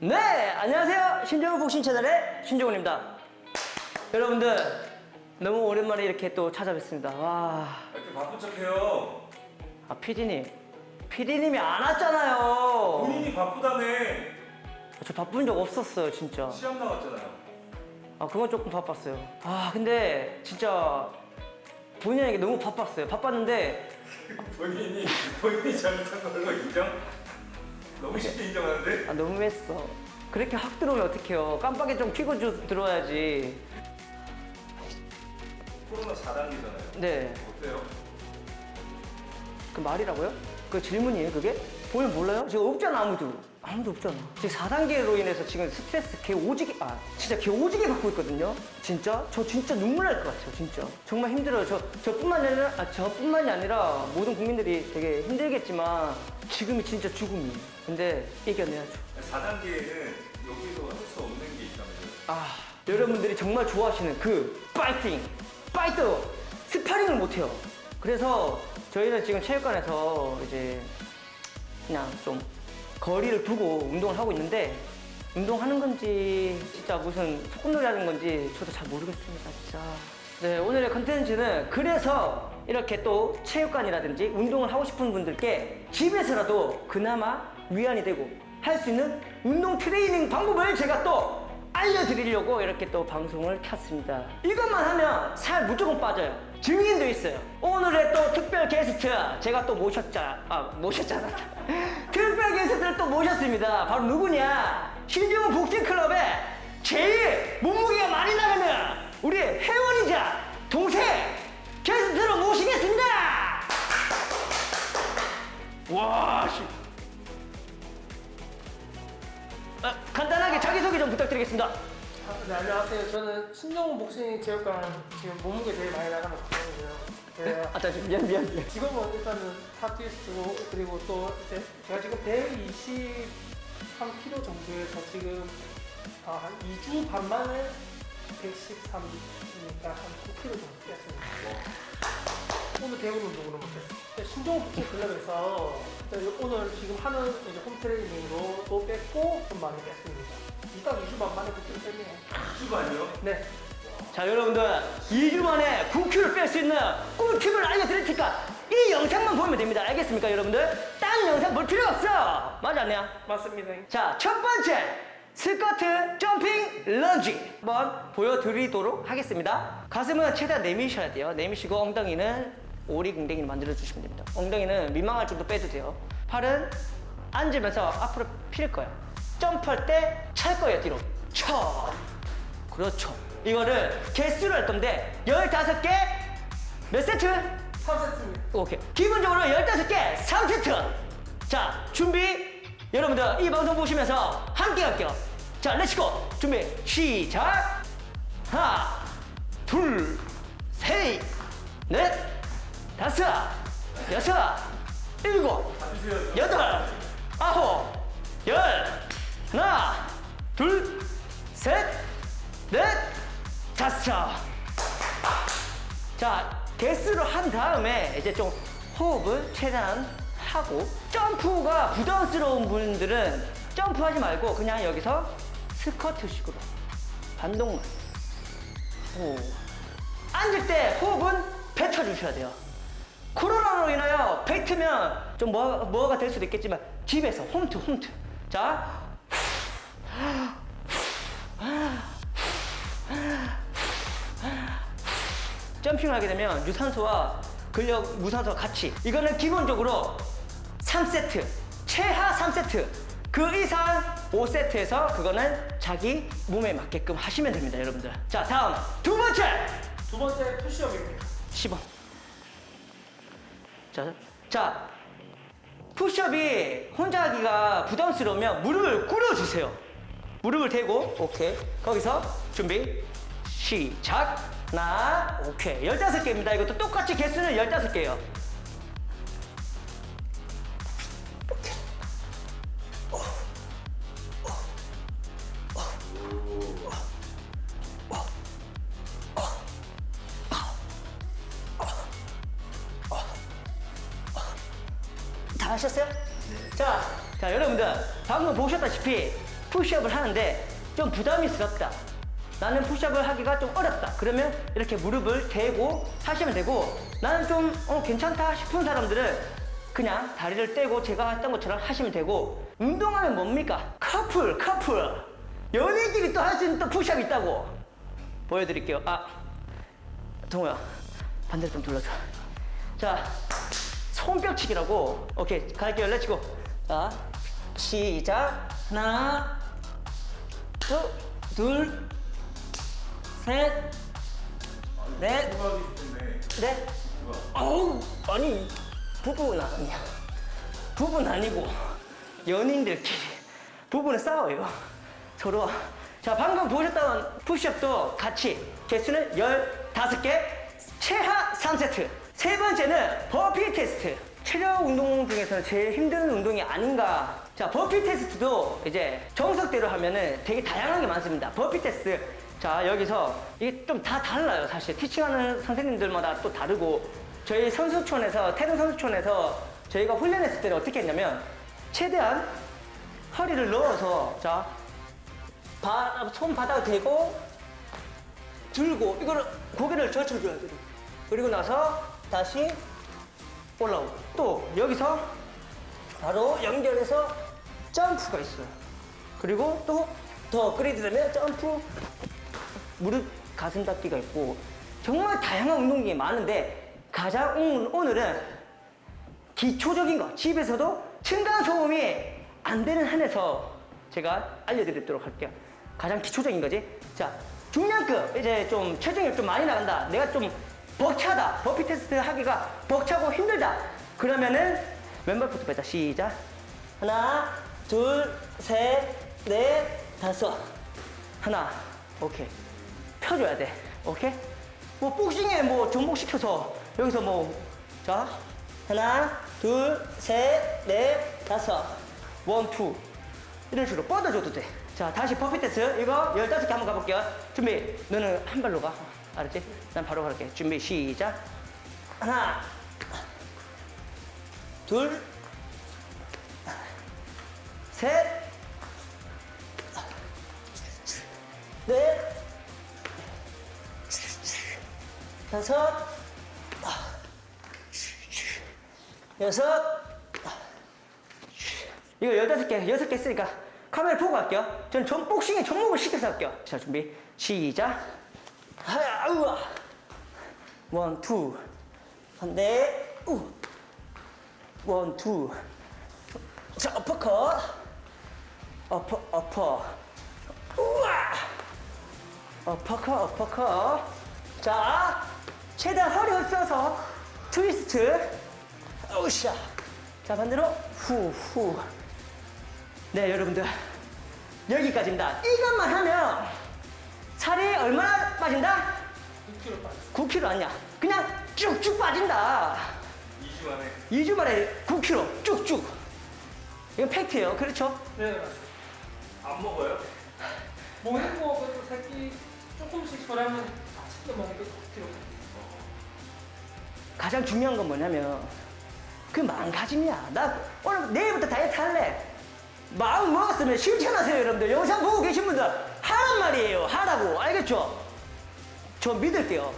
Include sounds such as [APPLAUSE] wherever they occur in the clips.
네, 안녕하세요. 신정훈 복싱 채널의 신정훈입니다. 여러분들, 너무 오랜만에 이렇게 또 찾아뵙습니다. 와, 왜 이렇게 바쁜 척해요? 아, 피디님. 피디님이 안 왔잖아요. 본인이 바쁘다며 저 바쁜 적 없었어요, 진짜. 시험 나왔잖아요. 아, 그건 조금 바빴어요. 아, 근데 진짜 본인에게 너무 바빴어요. 바빴는데, [LAUGHS] 본인이 본인이 잘못한 걸로 인정? 너무 쉽게 인정하는데? 아, 너무 했어. 그렇게 확 들어오면 어떡해요. 깜빡이 좀 켜고 주- 들어와야지. 코로나 4단계잖아요. 네. 어때요? 그 말이라고요? 그 질문이에요, 그게? 보면 몰라요? 지금 없잖아, 아무도. 아무도 없잖아. 지금 4단계로 인해서 지금 스트레스 개 오지게, 아, 진짜 개 오지게 받고 있거든요? 진짜? 저 진짜 눈물 날 것 같아요, 진짜. 정말 힘들어요. 저, 저뿐만이 아니라, 아, 저뿐만이 아니라 모든 국민들이 되게 힘들겠지만 지금이 진짜 죽음이에요. 근데 이겨내야죠. 4단계에는 여기서 할 수 없는 게 있다면서요? 아, 여러분들이 정말 좋아하시는 그 파이팅, 파이터, 스파링을 못해요. 그래서 저희는 지금 체육관에서 이제 그냥 좀 거리를 두고 운동을 하고 있는데 운동하는 건지 진짜 무슨 소꿉놀이 하는 건지 저도 잘 모르겠습니다, 진짜. 네, 오늘의 컨텐츠는 그래서 이렇게 또 체육관이라든지 운동을 하고 싶은 분들께 집에서라도 그나마 위안이 되고 할 수 있는 운동 트레이닝 방법을 제가 또 알려드리려고 이렇게 또 방송을 켰습니다. 이것만 하면 살 무조건 빠져요. 증인도 있어요. 오늘의 또 특별 게스트 제가 또 모셨자, 아 모셨잖아. [LAUGHS] 특별 게스트를 또 모셨습니다. 바로 누구냐? 신지훈 복싱클럽의 제일 몸무게가 많이 나가는 우리 회원이자 동생 게스트로 모시겠습니다. 와 씨. 아, 간단하게 자기소개 좀 부탁드리겠습니다. 아, 네, 안녕하세요. 저는 신정훈 복싱 체육관 지금 몸무게 제일 많이 나가는 박정이고요. 네. 아, 잠시 미안, 미안, 미안. 지금은 일단은 탑티스트고 그리고 또 이제 제가 지금 123kg 정도에서 지금 아, 한 2주 반 만에 113이니까 한 9kg 정도 뺐습니다. 오늘 대회 운동으로 못했어요. 신종호 복싱 클럽에서 오늘 지금 하는 이제 홈트레이닝으로 또 뺐고 좀 많이 뺐습니다. 이딱 2주 반 만에 9kg 뺐네요. 2주 반이요? 네. 자, 여러분들, 2주 만에 9kg를 뺄 수 있는 꿀팁을 알려드릴 테니까 이 영상만 보면 됩니다. 알겠습니까, 여러분들? 딴 영상 볼 필요 없어! 맞지 않냐? 맞습니다. 자, 첫 번째. 스쿼트 점핑 런지 한번 보여드리도록 하겠습니다. 가슴은 최대한 내미셔야 돼요. 내미시고 엉덩이는 오리궁뎅이를 만들어 주시면 됩니다. 엉덩이는 민망할 정도 빼도 돼요. 팔은 앉으면서 앞으로 필 거예요. 점프할 때 찰 거예요, 뒤로. 쳐. 그렇죠. 이거를 개수로 할 건데 15개 몇 세트? 3세트입니다. 오케이. 기본적으로 15개 3세트. 자, 준비. 여러분들 이 방송 보시면서 함께 할게요. 자, 렛츠고. 준비. 시작. 하나, 둘, 셋, 넷, 다섯, 여섯, 일곱. 여덟, 아홉, 열, 하나, 둘, 셋, 넷, 다섯. 자, 개수를 한 다음에 이제 좀 호흡을 최대한 하고 점프가 부담스러운 분들은 점프하지 말고 그냥 여기서 스쿼트식으로 반동만. 호. 앉을 때 호흡은 뱉어주셔야 돼요. 코로나로 인하여 뱉으면 좀 뭐, 뭐가 될 수도 있겠지만 집에서 홈트 홈트. 자, 점핑을 하게 되면 유산소와 근력 무산소가 같이 이거는 기본적으로 3세트 최하 3세트 그 이상 5세트에서 그거는 자기 몸에 맞게끔 하시면 됩니다 여러분들. 자 다음 두 번째! 두 번째 푸시업입니다. 10원 자, 자 푸시업이 혼자 하기가 부담스러우면 무릎을 꿇어주세요. 무릎을 대고 오케이. 거기서 준비 시작 하나? 오케이. 15개입니다. 이것도 똑같이 개수는 15개예요. 다 하셨어요? 자, 자 여러분들. 방금 보셨다시피 푸시업을 하는데 좀 부담이 스럽다. 나는 푸시업을 하기가 좀 어렵다. 그러면 이렇게 무릎을 대고 하시면 되고 나는 좀 어, 괜찮다 싶은 사람들은 그냥 다리를 떼고 제가 했던 것처럼 하시면 되고 운동하면 뭡니까? 커플, 커플. 연예인끼리 또 할 수 있는 또 푸시업이 있다고 보여드릴게요. 아, 동호야 반대로 좀 둘러줘. 자, 손뼉치기라고. 오케이, 갈게요. 렛츠고. 자, 시작. 하나, 둘, 둘, 셋, 넷, 넷. 어우, 아니, 부부는 아니야. 부부는 아니고, 연인들끼리. 부부는 싸워요. 서로. 자, 방금 보셨던 푸시업도 같이 개수는 15개, 최하 3세트. 세 번째는 버피 테스트. 체력 운동 중에서는 제일 힘든 운동이 아닌가. 자, 버피 테스트도 이제 정석대로 하면은 되게 다양한 게 많습니다. 버피 테스트. 자, 여기서 이게 좀 다 달라요, 사실. 티칭하는 선생님들마다 또 다르고. 저희 선수촌에서, 태릉 선수촌에서 저희가 훈련했을 때는 어떻게 했냐면, 최대한 허리를 넣어서, 자, 바, 손바닥 대고, 들고, 이거를 고개를 젖혀줘야 돼요. 그리고 나서 다시 올라오고. 또 여기서 바로 연결해서 점프가 있어요. 그리고 또 더 업그레이드 되면 점프, 무릎 가슴 닫기가 있고 정말 다양한 운동이 많은데 가장 오늘- 오늘은 기초적인 거 집에서도 층간 소음이 안 되는 한에서 제가 알려드리도록 할게요. 가장 기초적인 거지. 자 중량급 이제 좀 체중이 좀 많이 나간다. 내가 좀 벅차다. 버피 테스트 하기가 벅차고 힘들다. 그러면은 왼발부터 빼자. 시작. 하나, 둘, 셋, 넷, 다섯. 하나, 오케이. 펴줘야 돼. 오케이? 뭐 복싱에 뭐 접목시켜서 여기서 뭐, 자, 하나, 둘, 셋, 넷, 다섯. 원, 투. 이런 식으로 뻗어줘도 돼. 자, 다시 퍼피 테스트. 이거 15개 한번 가볼게요. 준비. 너는 한 발로 가. 알았지? 난 바로 갈게. 준비, 시작. 하나, 둘, 셋, 넷, 다섯, 여섯, 이거 열다섯 개, 여섯 개 쓰니까 카메라 보고 갈게요. 저는 전 복싱에 접목을 시켜서 할게요. 자, 준비, 시작. 하야, 우와. 원, 투. 네, 우. 원, 투. 자, 어퍼컷. 어퍼, 어퍼. 우와. 어퍼컷, 어퍼컷. 자, 최대한 허리 흡서서 트위스트. 오샤. 자, 반대로 후, 후. 네, 여러분들. 여기까지입니다. 이것만 하면 살이 얼마나 빠진다? 6kg 빠졌어. 9kg 아니야. 그냥 쭉쭉 빠진다. 2주 만에 2주 만에 9kg 쭉쭉. 이건 팩트예요. 그렇죠? 네, 맞습니다. 안 먹어요? 거 그래도 새끼 조금씩 소량은 아침도 먹는 게 9kg. 가장 중요한 건 뭐냐면 그 마음가짐이야. 나 오늘 내일부터 다이어트 할래. 마음 먹었으면 실천하세요, 여러분들. 영상 보고 계신 분들 하란 말이에요. 하라고. 알겠죠? 저 믿을게요.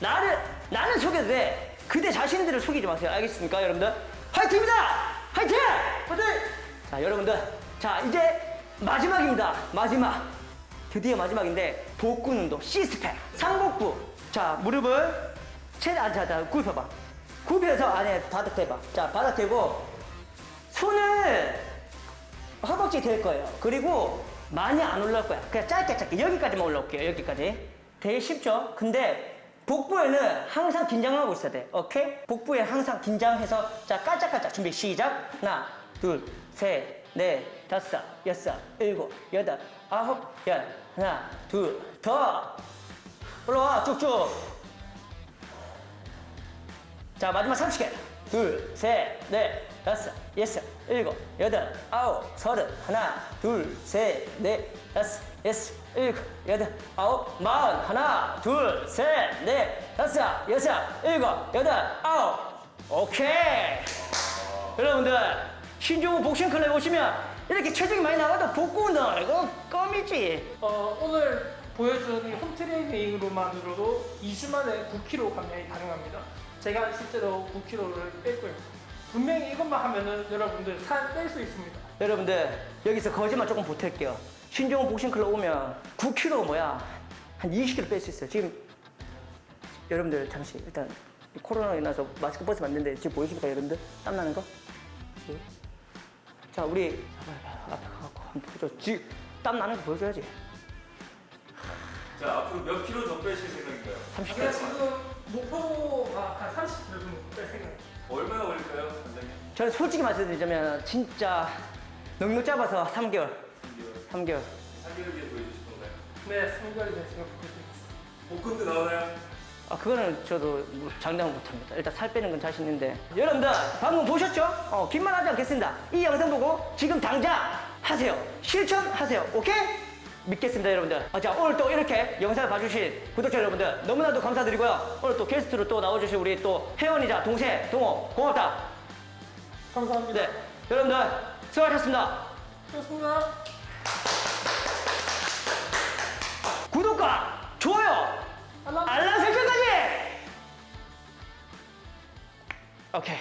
나를 나는 속여도 돼. 그대 자신들을 속이지 마세요. 알겠습니까, 여러분들? 화이팅입니다. 화이팅! 화이팅! 자, 여러분들. 자, 이제 마지막입니다. 마지막. 드디어 마지막인데 복근 운동 시스팩 상복부. 자, 무릎을 최대한 자, 자, 굽혀봐. 굽혀서 안에 바닥 대봐. 자, 바닥 대고 손을 허벅지 될 거예요. 그리고 많이 안 올라올 거야. 그냥 짧게 짧게 여기까지만 올라올게요. 여기까지. 되게 쉽죠? 근데 복부에는 항상 긴장하고 있어야 돼. 오케이? 복부에 항상 긴장해서 자 깔짝깔짝 준비 시작. 하나, 둘, 셋, 넷, 다섯, 여섯, 일곱, 여덟, 아홉, 열. 하나, 둘, 더 올라와 쭉쭉. 자 마지막 30개. 둘, 셋, 넷, 다섯, 여섯, 일곱, 여덟, 아홉, 서른. 하나, 둘, 셋, 넷, 다섯, 여섯, 일곱, 여덟, 아홉, 마흔. 하나, 둘, 셋, 넷, 다섯, 여섯, 일곱, 여덟, 아홉. 오케이. 여러분들 신종호 복싱 클럽 오시면 이렇게 체중이 많이 나가도 운동 이거 껌이지. 어, 오늘 보여준 이 홈트레이닝으로만으로도 2주 만에 9kg 감량이 가능합니다. 제가 실제로 9kg를 뺐고요. 분명히 이것만 하면은 여러분들 살 뺄 수 있습니다. 여러분들 여기서 거짓말 조금 보탤게요. 신종호 복싱클럽 오면 9kg 뭐야 한 20kg 뺄 수 있어요. 지금 여러분들 잠시 일단 이 코로나로 인해서 마스크 벗으면 안 되는데 지금 보이십니까 여러분들 땀 나는 거? 예. 자 우리 앞에 가갖고 한번 보죠. 지금 땀 나는 거 보여줘야지. 자 앞으로 몇 킬로 더 빼실 생각인가요? 제가 지금 목표가 한 30kg 정도 뺄 생각입니다. 얼마나 걸릴까요, 원장님? 저는 솔직히 말씀드리자면 진짜 넉넉 잡아서 3개월, 3개월. 3개월. 3개월 뒤에 보여주실 건가요? 네, 3개월 전에 제가 보여드리겠습니다. 복근도 나오나요? 아 그거는 저도 뭐 장담 못합니다. 일단 살 빼는 건 자신 있는데 여러분들 방금 보셨죠? 어 긴말 하지 않겠습니다. 이 영상 보고 지금 당장 하세요. 실천하세요. 오케이? 믿겠습니다 여러분들. 아, 자 오늘 또 이렇게 영상을 봐주신 구독자 여러분들 너무나도 감사드리고요. 오늘 또 게스트로 또 나와주신 우리 또 회원이자 동생 동호 고맙다. 감사합니다. 네 여러분들 수고하셨습니다. 좋습니다. 구독과 좋아요 알람 알람 설정까지. 오케이.